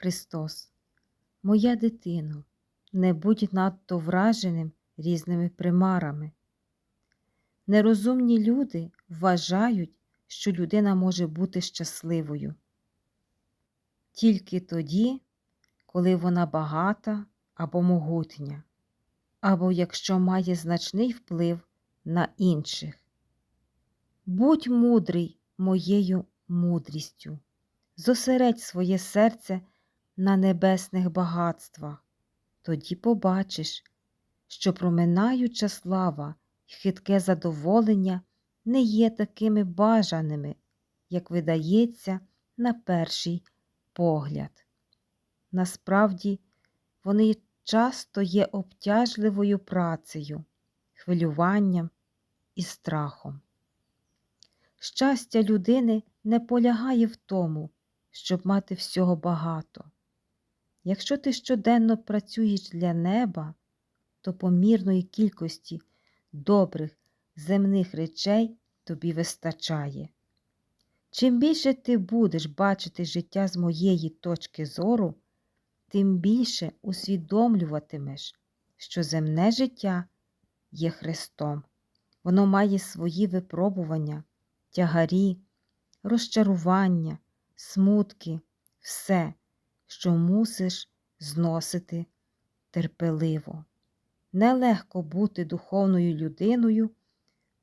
Христос, моя дитино, не будь надто враженим різними примарами. Нерозумні люди вважають, що людина може бути щасливою тільки тоді, коли вона багата або могутня, або якщо має значний вплив на інших. Будь мудрий моєю мудрістю, зосередь своє серце на небесних багатствах, тоді побачиш, що проминаюча слава й хитке задоволення не є такими бажаними, як видається на перший погляд. Насправді, вони часто є обтяжливою працею, хвилюванням і страхом. Щастя людини не полягає в тому, щоб мати всього багато. Якщо ти щоденно працюєш для неба, то помірної кількості добрих земних речей тобі вистачає. Чим більше ти будеш бачити життя з моєї точки зору, тим більше усвідомлюватимеш, що земне життя є Христом. Воно має свої випробування, тягарі, розчарування, смутки, все, що мусиш зносити терпеливо. Нелегко бути духовною людиною,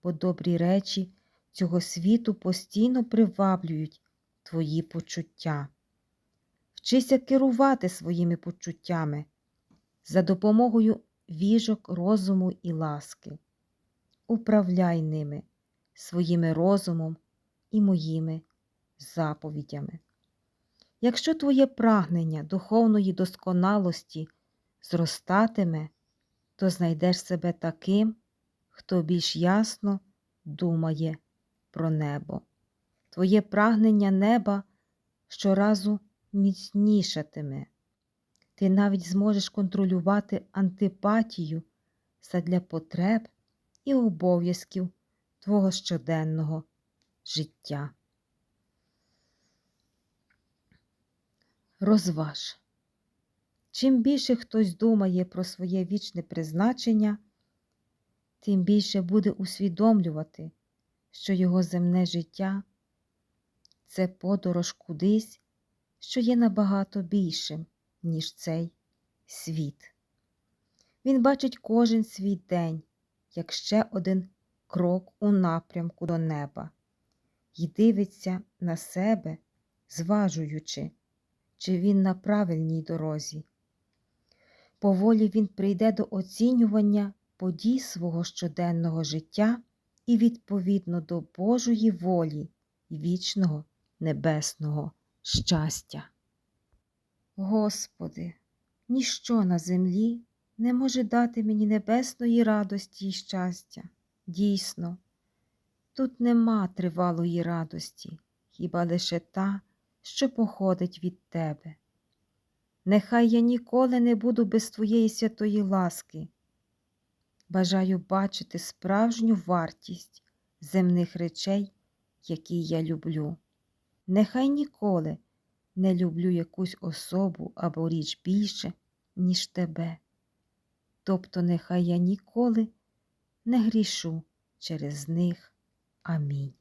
бо добрі речі цього світу постійно приваблюють твої почуття. Вчися керувати своїми почуттями за допомогою віжок розуму і ласки. Управляй ними своїми розумом і моїми заповідями. Якщо твоє прагнення духовної досконалості зростатиме, то знайдеш себе таким, хто більш ясно думає про небо. Твоє прагнення неба щоразу міцнішатиме. Ти навіть зможеш контролювати антипатію задля потреб і обов'язків твого щоденного життя. Розваж. Чим більше хтось думає про своє вічне призначення, тим більше буде усвідомлювати, що його земне життя це подорож кудись, що є набагато більшим, ніж цей світ. Він бачить кожен свій день як ще один крок у напрямку до неба і дивиться на себе, зважуючи, чи він на правильній дорозі. Поволі він прийде до оцінювання подій свого щоденного життя і відповідно до Божої волі і вічного небесного щастя. Господи, ніщо на землі не може дати мені небесної радості і щастя. Дійсно, тут нема тривалої радості, хіба лише та, що походить від Тебе. Нехай я ніколи не буду без Твоєї святої ласки. Бажаю бачити справжню вартість земних речей, які я люблю. Нехай ніколи не люблю якусь особу або річ більше, ніж тебе. Тобто нехай я ніколи не грішу через них. Амінь.